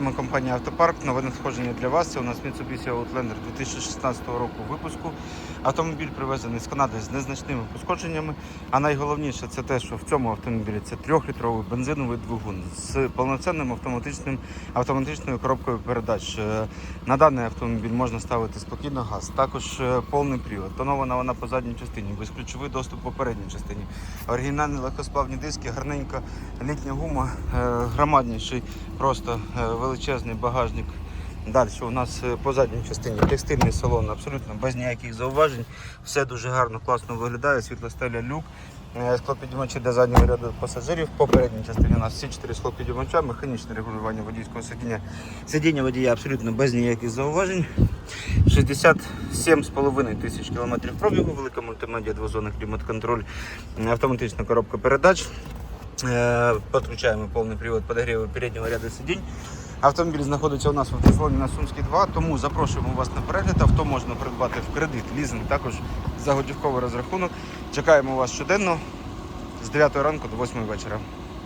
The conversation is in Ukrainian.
Ми компанія Автопарк. Нове надходження для вас. Це у нас Mitsubishi Outlander 2016 року випуску. Автомобіль привезений з Канади з незначними пошкодженнями. А найголовніше це те, що в цьому автомобілі це трьохлітровий бензиновий двигун з повноцінним автоматичним автоматичною коробкою передач. Е, На даний автомобіль можна ставити спокійно газ. Також е, повний привод. Тонована вона по задній частині, безключовий доступ по передній частині. Оригінальні легкосплавні диски, гарненька літня гума, е, громадніший, просто величезний багажник. Далі у нас е, по задній частині текстильний салон, абсолютно без ніяких зауважень. Все дуже гарно, класно виглядає. Світлостеля люк, е, склопідіймачі для заднього ряду пасажирів. По передній частині у нас всі чотири склопідіймача, механічне регулювання водійського сидіння. Сидіння водія абсолютно без ніяких зауважень. 67,5 тисяч кілометрів пробігу, велика мультимедіа, двозонний клімат-контроль, автоматична коробка передач. Е, Підключаємо повний привод подогріву переднього ряду сидінь. Автомобіль знаходиться у нас в автосалоні на Сумській 2, тому запрошуємо вас на перегляд. Авто можна придбати в кредит, лізинг, також за готівковий розрахунок. Чекаємо вас щоденно з 9 ранку до 8 вечора.